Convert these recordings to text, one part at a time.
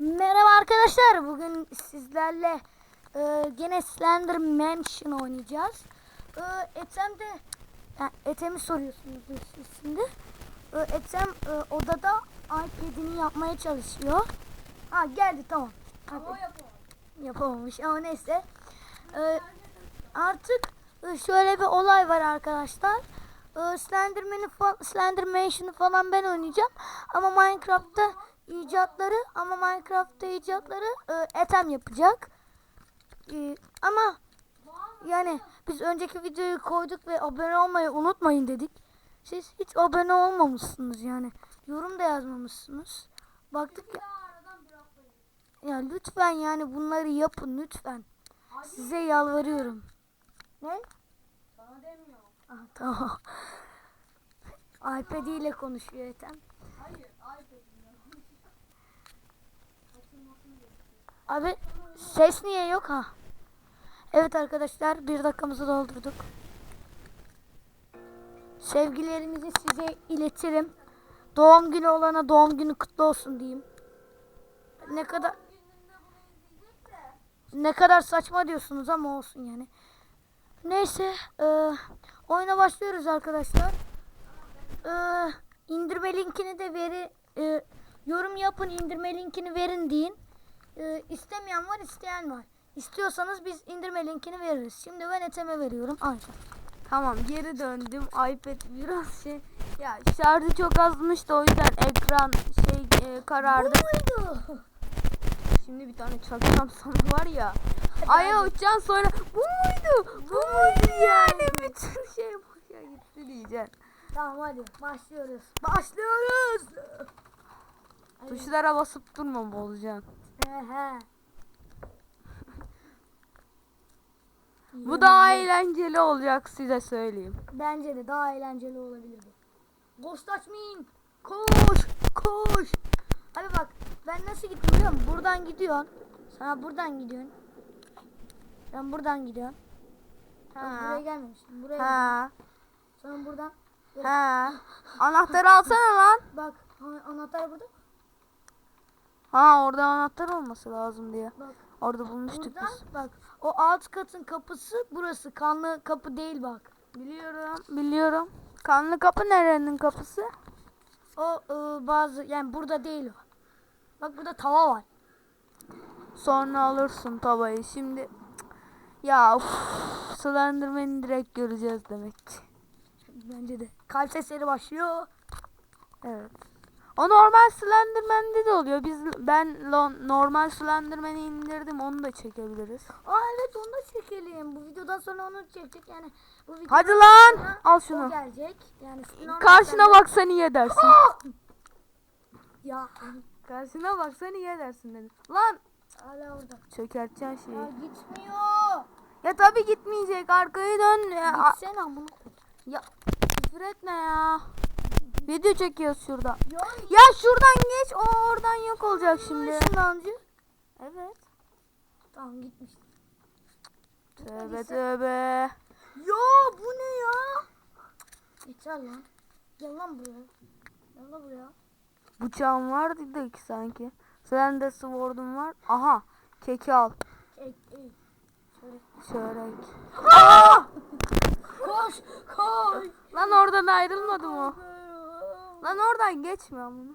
Merhaba arkadaşlar. Bugün sizlerle e, gene Slender Mansion oynayacağız. E, Etem de yani Etem'i soruyorsunuz şimdi. E, Etem e, odada iPad'ini yapmaya çalışıyor. Ha geldi tamam. Ama yapamam. Yapamamış ama neyse. E, artık e, şöyle bir olay var arkadaşlar. E, Slenderman'i fa- Slender Mansion'ı falan ben oynayacağım. Ama Minecraft'ta icatları ama Minecraft'ta icatları e, Ethem yapacak. E, ama yani biz önceki videoyu koyduk ve abone olmayı unutmayın dedik. Siz hiç abone olmamışsınız yani. Yorum da yazmamışsınız. Baktık ya, ya lütfen yani bunları yapın lütfen. Size yalvarıyorum. Ne? Sana demiyorum. Ah, tamam. iPad ile konuşuyor Ethem. Hayır. iPad'imden. Abi ses niye yok ha? Evet arkadaşlar bir dakikamızı doldurduk. Sevgilerimizi size iletirim. Doğum günü olana doğum günü kutlu olsun diyeyim. Ne kadar ne kadar saçma diyorsunuz ama olsun yani. Neyse e, oyuna başlıyoruz arkadaşlar. E, indirme linkini de veri e, yorum yapın indirme linkini verin deyin. E, istemeyen var isteyen var. İstiyorsanız biz indirme linkini veririz. Şimdi ben Ethem'e veriyorum. Ancak. Tamam geri döndüm. iPad biraz şey ya şarjı çok azmış da o yüzden ekran şey e, karardı. muydu? Şimdi bir tane çakacağım sana var ya. Aya uçacaksın sonra bu muydu? Bu muydu yani? Bütün şey boşa gitti diyeceksin. tamam hadi başlıyoruz. Başlıyoruz. Tuşlara basıp durma bozacaksın. Bu daha eğlenceli olacak size söyleyeyim. Bence de daha eğlenceli olabilirdi. Ghost açmayın. Koş, koş. Abi bak ben nasıl gittim biliyor musun? Buradan gidiyorsun. Sana buradan gidiyorsun. Ben buradan gidiyorum. Bak, Ha. buraya gelmemiştim. Buraya. Ha. Sonra buradan Ha. Anahtarı alsana lan. bak anahtar burada. Ha orada anahtar olması lazım diye. Bak Orada bulmuştuk biz. bak o alt katın kapısı burası. Kanlı kapı değil bak. Biliyorum. Biliyorum. Kanlı kapı nerenin kapısı? O ıı, bazı yani burada değil o. Bak burada tava var. Sonra alırsın tavayı. Şimdi ya uf, Slenderman'i direkt göreceğiz demek ki. Bence de. Kalp sesleri başlıyor. Evet. O normal Slenderman'de de oluyor. Biz ben normal Slenderman'i indirdim. Onu da çekebiliriz. Aa evet onu da çekelim. Bu videodan sonra onu çekecek yani. Bu videodan Hadi lan! sonra Al şunu. gelecek. Yani Karşına sende- baksan iyi edersin. Ya Karşına baksan iyi edersin dedim. Lan hala orada. çökerteceksin Ya şeyi. gitmiyor. Ya tabi gitmeyecek. Arkayı dön. Ya, Gitsene amına. ya küfür etme ya. Video çekiyoruz şurada. Ya Ya şuradan geç. O oradan yok olacak şimdi. ışınlancı. Evet. Tamam gitmiş. Tövbe tövbe. Ya bu ne ya? Yeter lan. Gel lan buraya. Gel lan buraya. Bıçağım vardı ki sanki. Sen de sword'un var. Aha. Keki al. Ey, ey. Şöyle. Çörek. Koş koş. Lan oradan ayrılmadı mı? Lan oradan geçmiyor bunu.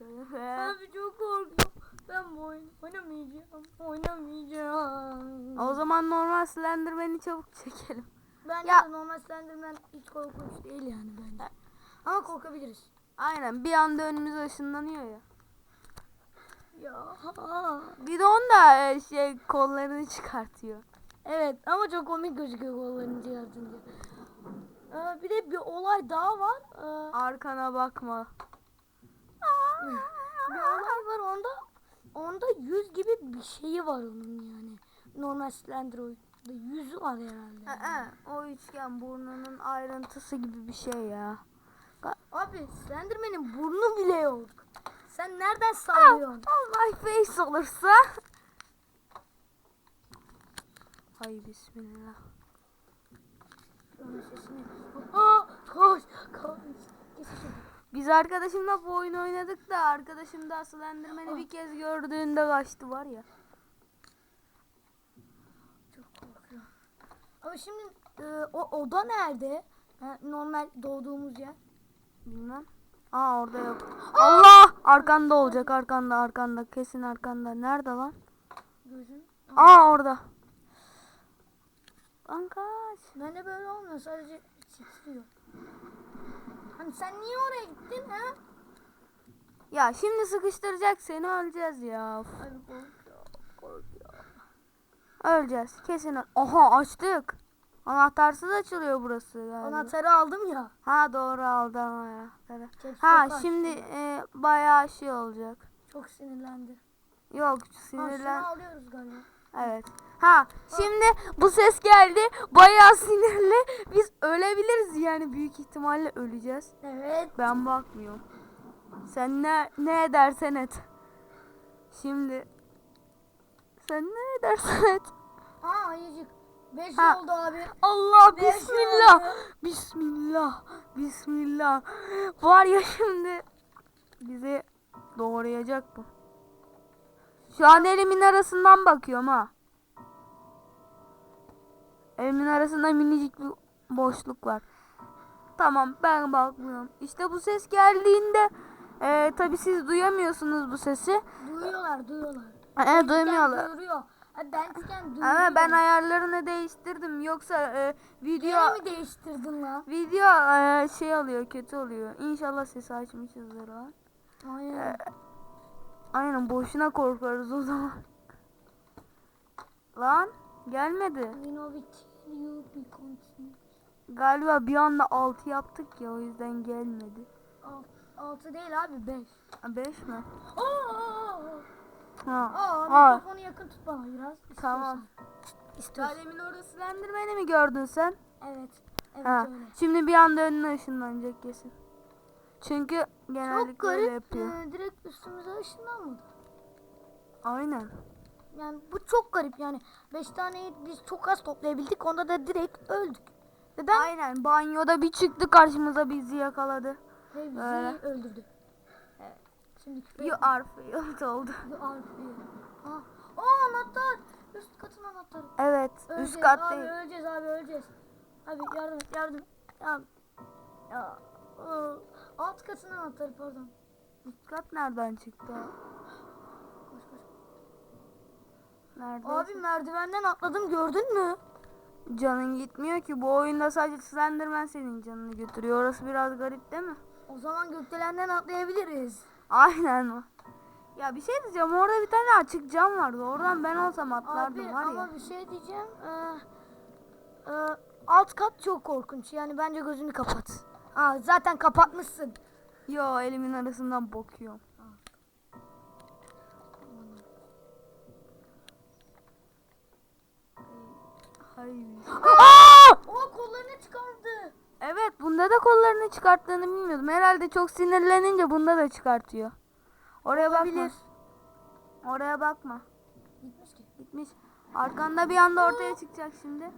Abi çok korkuyorum. Ben bu oyunu oynamayacağım. Oynamayacağım. O zaman normal Slenderman'i çabuk çekelim. Bence Ya- normal Slenderman hiç korkunç değil yani bence. Ama korkabiliriz. Aynen bir anda önümüze ışınlanıyor ya. Ya. Bir de onda e, şey kollarını çıkartıyor. Evet ama çok komik gözüküyor kollarını çıkartınca. Ee, bir de bir olay daha var. Ee, Arkana bakma. bir olay var onda. Onda yüz gibi bir şeyi var onun yani. Normal Slender oyunda yüzü var herhalde. Ee, o üçgen burnunun ayrıntısı gibi bir şey ya. Abi Slenderman'in burnu bile yok. Sen nereden sallıyorsun? My face olursa. Hay bismillah. Şunun sesini. Aa, koş, koş. Kes şunu. Biz arkadaşımla bu oyunu oynadık da arkadaşım da Slenderman'i bir kez gördüğünde kaçtı var ya. Çok korkuyorum. Ama şimdi e, o oda nerede? Ha, normal doğduğumuz yer. Bilmem. Aa orada yok. Allah! Arkanda olacak arkanda arkanda kesin arkanda. Nerede lan? Gözün. Aa orada. Lan kaç. Ben de böyle olmuyor sadece titriyor. Hani sen niye oraya gittin ha? Ya şimdi sıkıştıracak seni öleceğiz ya. Ay. Korkuyorum. Öleceğiz kesin. Oha açtık. Anahtarsız açılıyor burası galiba. Anahtarı aldım ya. Ha doğru aldı ama anahtarı. Ha çok şimdi e, bayağı şey olacak. Çok sinirlendi. Yok Ha sinirlen. şunu alıyoruz galiba. Evet. Ha şimdi bu ses geldi. Bayağı sinirli. Biz ölebiliriz yani büyük ihtimalle öleceğiz. Evet. Ben bakmıyorum. Sen ne ne edersen et. Şimdi sen ne edersen et. Aa ayıcık. 5 Ha. oldu abi. Allah Beş bismillah. oldu. Bismillah. Bismillah. Var ya şimdi bizi doğrayacak bu. Şu an elimin arasından bakıyorum ha. Elimin arasında minicik bir boşluk var. Tamam ben bakmıyorum. İşte bu ses geldiğinde e, tabi siz duyamıyorsunuz bu sesi. Duyuyorlar duyuyorlar. E, duymuyorlar. Duyuruyor. Duyuruyor. Ama ben ayarlarını değiştirdim. Yoksa e, video Yine mi değiştirdin lan? Video eee, şey oluyor, kötü oluyor. İnşallah sesi açmışızdır o an. Aynen. Aynen boşuna korkarız o zaman. Lan gelmedi. You Galiba bir anda 6 yaptık ya o yüzden gelmedi. 6 değil abi 5. 5 mi? Ha. aa, Aa. mikrofonu yakın tut bana biraz. Tamam. İstiyorsan. İstiyorsan. demin orası Slenderman'i mi gördün sen? Evet. Evet Ha. öyle. Şimdi bir anda önüne ışınlanacak kesin. Çünkü Çok genellikle öyle garip. yapıyor. e, direkt üstümüze ışınlanmadı. Aynen. Yani bu çok garip yani. 5 taneyi biz çok az toplayabildik. Onda da direkt öldük. Ve ben Aynen. Banyoda bir çıktı karşımıza bizi yakaladı. ve bizi Öyle. öldürdü. Evet. Şimdi You are failed oldu. You are free. Aa, aa anahtar. Üst katın anahtarı. Evet. Öleceğiz üst kat abi, değil. öleceğiz abi öleceğiz. Abi yardım et yardım et. Ya. Alt katın anahtarı pardon. Üst kat nereden çıktı? Koş koş. Nerede? Abi merdivenden atladım gördün mü? Canın gitmiyor ki. Bu oyunda sadece Slenderman senin canını götürüyor. Orası biraz garip değil mi? O zaman gökdelenden atlayabiliriz. Aynen o. Ya bir şey diyeceğim. Orada bir tane açık cam vardı. Oradan ben olsam atlardım Abi var ama ya. bir şey diyeceğim. Ee, e, alt kat çok korkunç. Yani bence gözünü kapat. Aa, zaten kapatmışsın. Yo elimin arasından Hayır. O kollarını çıkardı. Evet bunda da kollarını çıkarttığını bilmiyordum. Herhalde çok sinirlenince bunda da çıkartıyor. Oraya bakma. Olabilir. Oraya bakma. Gitmiş ki. Gitmiş. Arkanda bir anda ortaya çıkacak şimdi.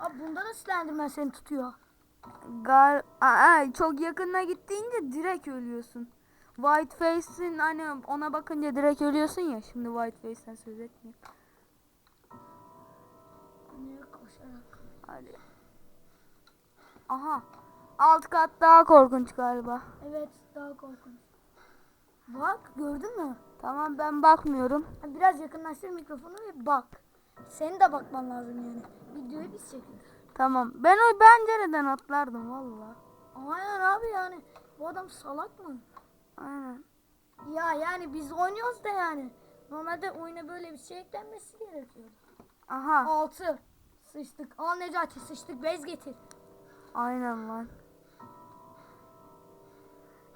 Abi bunda da Slenderman seni tutuyor. Gal Aa, çok yakınına gittiğince direkt ölüyorsun. White Face'in hani ona bakınca direkt ölüyorsun ya. Şimdi White Face'ten söz etmiyorum. Hadi. Aha. Alt kat daha korkunç galiba. Evet daha korkunç. Bak gördün mü? Tamam ben bakmıyorum. Biraz yakınlaştır mikrofonu ve bak. Senin de bakman lazım yani. Videoyu biz çekiyoruz. Tamam. Ben o pencereden atlardım valla. Aynen abi yani. Bu adam salak mı? Aynen. Ya yani biz oynuyoruz da yani. Normalde oyuna böyle bir şey eklenmesi gerekiyordu. Aha. 6. Sıçtık. Al Necati sıçtık. Bez getir. Aynen lan.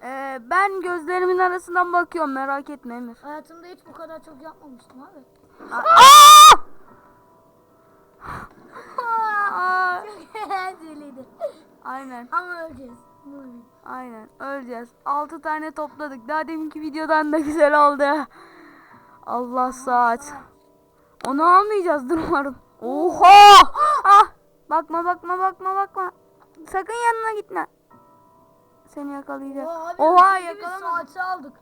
Ee, ben gözlerimin arasından bakıyorum merak etme Emir. Hayatımda hiç bu kadar çok yapmamıştım abi. Aa! Aa! Çok eğlenceliydi. Aynen. Ama öleceğiz. Aynen öleceğiz. 6 tane topladık. Daha deminki videodan da güzel oldu. Allah saat. Onu almayacağızdır umarım. Oha! Ah! Bakma bakma bakma bakma. Sakın yanına gitme. Seni yakalayacak. Oha, Oha yakalamadı. saati aldık.